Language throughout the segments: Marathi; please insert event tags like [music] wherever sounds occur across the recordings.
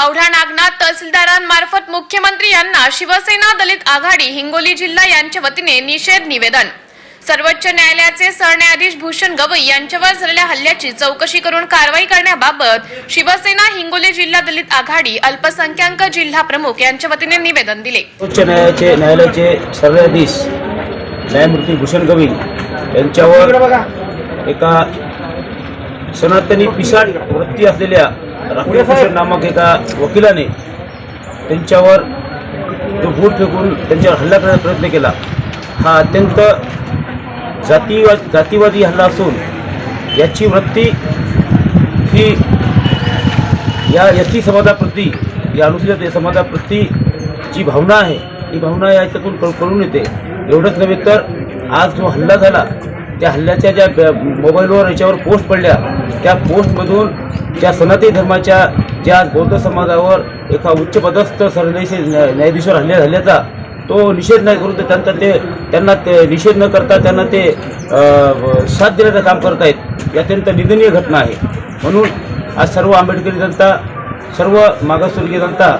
औढा नागनाथ तहसीलदारांमार्फत मुख्यमंत्री यांना शिवसेना दलित आघाडी हिंगोली जिल्हा यांच्या वतीने निषेध निवेदन. सर्वोच्च न्यायालयाचे सरन्यायाधीश भूषण गवई यांच्यावर झालेल्या हल्ल्याची चौकशी करून कारवाई करण्याबाबत शिवसेना हिंगोली जिल्हा दलित आघाडी अल्पसंख्याक जिल्हा प्रमुख यांच्या वतीने निवेदन दिले. उच्च न्यायालयाचे न्यायालयाचे सरन्यायाधीश न्यायमूर्ती भूषण गवई यांच्यावर एका सनातनी पिसाळ वृत्ती असलेल्या राकेश भूषण नामक एका वकिलाने त्यांच्यावर जो बूट फेकून त्यांच्यावर हल्ला करण्याचा प्रयत्न केला हा अत्यंत जातीवाद जातीवादी हल्ला असून याची वृत्ती ही या यती समाजाप्रती या अनुसूचित समाजाप्रती जी भावना आहे ही भावना याच्यातून कळ- कळून येते. एवढंच नव्हे तर आज जो हल्ला झाला त्या हल्ल्याच्या ज्या मोबाईलवर याच्यावर पोस्ट पडल्या. त्या पोस्टमधून ज्या सनातनी धर्माच्या ज्या बौद्ध समाजावर एका उच्चपदस्थ सरन्यायाधीश न्यायाधीशावर हल्ले झाल्याचा तो निषेध नाही करून ते त्यांचा ते त्यांना ते निषेध न करता त्यांना ते साथ देण्याचं काम करतायत ही अत्यंत निंदनीय घटना आहे. म्हणून आज सर्व आंबेडकरी जनता सर्व मागासवर्गीय जनता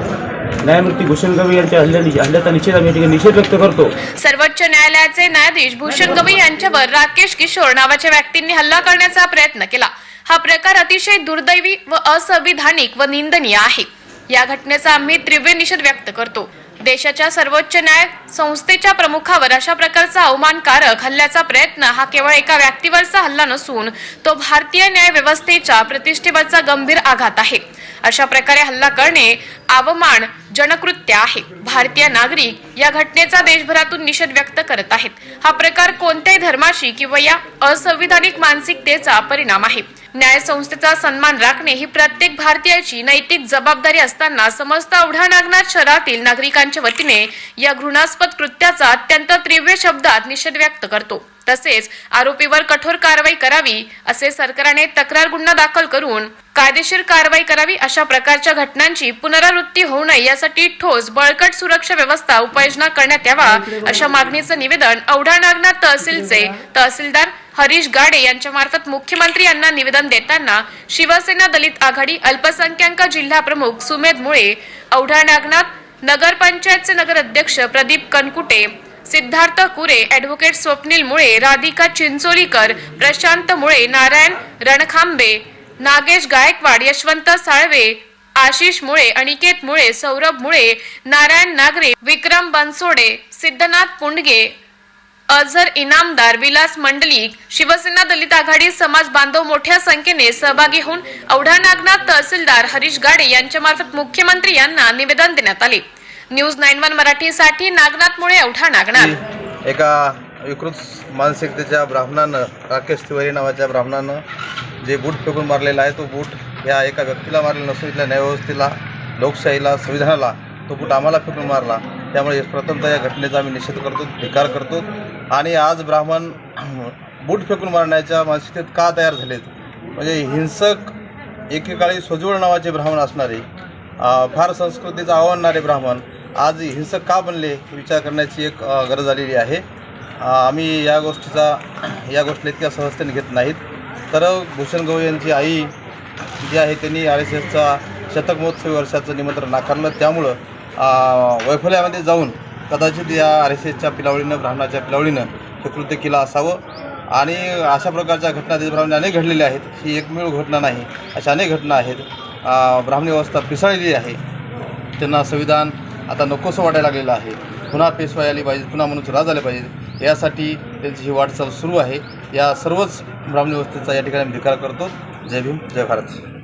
न्यायमूर्ती भूषण गवई यांच्या हल्ल्याचा निषेध आम्ही या ठिकाणी निषेध व्यक्त करतो. सर्वोच्च न्यायालयाचे न्यायाधीश भूषण गवई यांच्यावर राकेश किशोर नावाच्या व्यक्तींनी हल्ला करण्याचा प्रयत्न केला. हा प्रकार अतिशय दुर्दैवी व असंविधानिक व निंदनीय आहे. या घटनेचा आम्ही तीव्र निषेध व्यक्त करतो. देशाच्या सर्वोच्च न्याय संस्थेच्या प्रमुखावर अशा प्रकारचा अवमानकारक हल्ल्याचा प्रयत्न हा केवळ एका व्यक्तीवरचा हल्ला नसून तो भारतीय न्याय व्यवस्थेच्या प्रतिष्ठेवरचा गंभीर आघात आहे. अशा प्रकारे हल्ला करणे अवमान जनकृत्य आहे. भारतीय नागरिक या घटनेचा देशभरातून निषेध व्यक्त करत आहेत. हा प्रकार कोणत्याही धर्माशी किंवा या असंविधानिक मानसिकतेचा परिणाम आहे. न्याय संस्थेचा सन्मान राखणे ही प्रत्येक भारतीयाची नैतिक जबाबदारी असताना समस्त औढा नागनाथ शहरातील नागरिकांच्या वतीने या घृणास्पद कृत्याचा अत्यंत तीव्र शब्दात निषेध व्यक्त करतो. तसेच आरोपीवर कठोर कारवाई करावी असे सरकारने तक्रार गुन्हा दाखल करून कायदेशीर कारवाई करावी अशा प्रकारच्या घटनांची पुनरावृत्ती होऊ नये यासाठी ठोस बळकट सुरक्षा व्यवस्था उपाययोजना करण्यात यावा अशा मागणीचं निवेदन औढा नागनाथ तहसीलचे तहसीलदार हरीश गाडे यांच्यामार्फत मुख्यमंत्री यांना निवेदन देताना शिवसेना दलित आघाडी अल्पसंख्याक जिल्हा प्रमुख सुमेध मुळे औढा नागनाथ नगरपंचायतचे नगर अध्यक्ष प्रदीप कनकुटे सिद्धार्थ कुरे ॲडव्होकेट स्वप्नील मुळे राधिका चिंचोलीकर प्रशांत मुळे नारायण रणखांबे नागेश गायकवाड यशवंत साळवे आशिष मुळे अनिकेत मुळे सौरभ मुळे नारायण नागरे विक्रम बनसोडे सिद्धनाथ पुंडगे अझर इनामदार विलास मंडलिक शिवसेना दलित आघाडी समाज बांधव मोठ्या संख्येने सहभागी होऊन औढा नागनाथ तहसीलदार हरीश गाडे यांच्या मार्फत मुख्यमंत्री यांना निवेदन देण्यात आले. न्यूज नाईन वन मराठीसाठी नागनाथ मुळे औढा नागनाथ. एका विकृत मानसिकतेच्या ब्राह्मणानं राकेश तिवारी नावाच्या ब्राह्मणानं जे बूट फेकून मारलेला आहे तो बूट या एका व्यक्तीला मारलेला नसून इथल्या न्यायव्यवस्थेला लोकशाहीला संविधानाला तो बूट आम्हाला फेकून मारला. त्यामुळे प्रथमतः या घटनेचा आम्ही निषेध करतो धिकार करतो. आणि आज ब्राह्मण [clears throat] बूट फेकून मारण्याच्या मानसिकतेत का तयार झालेत? म्हणजे हिंसक एकेकाळी सोजवळ नावाचे ब्राह्मण असणारे फार संस्कृतीचं आवडणारे ब्राह्मण आज हिंसक का बनले विचार करण्याची एक गरज आलेली आहे. आम्ही या गोष्टीचा [clears throat] या गोष्टीला इतक्या सहजतेने घेत नाहीत. तर भूषण गवई यांची आई जी आहे त्यांनी आर एस एसचा शतक महोत्सवी वर्षाचं निमंत्रण नाकारलं. त्यामुळं वैफल्यामध्ये जाऊन कदाचित या आर एस एसच्या पिलावळीनं ब्राह्मणाच्या पिलावळीनं हे कृत्य केलं असावं. आणि अशा प्रकारच्या घटना देशभरामध्ये अनेक घडलेल्या आहेत. ही एकमेव घटना नाही अशा अनेक घटना आहेत. ब्राह्मणी व्यवस्था पिसाळलेली आहे. त्यांना संविधान आता नकोसं वाटायला लागलेलं आहे. पुन्हा पेशवाई आली पाहिजे पुन्हा म्हणून राज आले पाहिजे. यासाठी त्यांची ही वाटचाल सुरू आहे. या सर्वच ब्राह्मणी व्यवस्थेचा या ठिकाणी धिकार करतो. जय भीम जय भारत.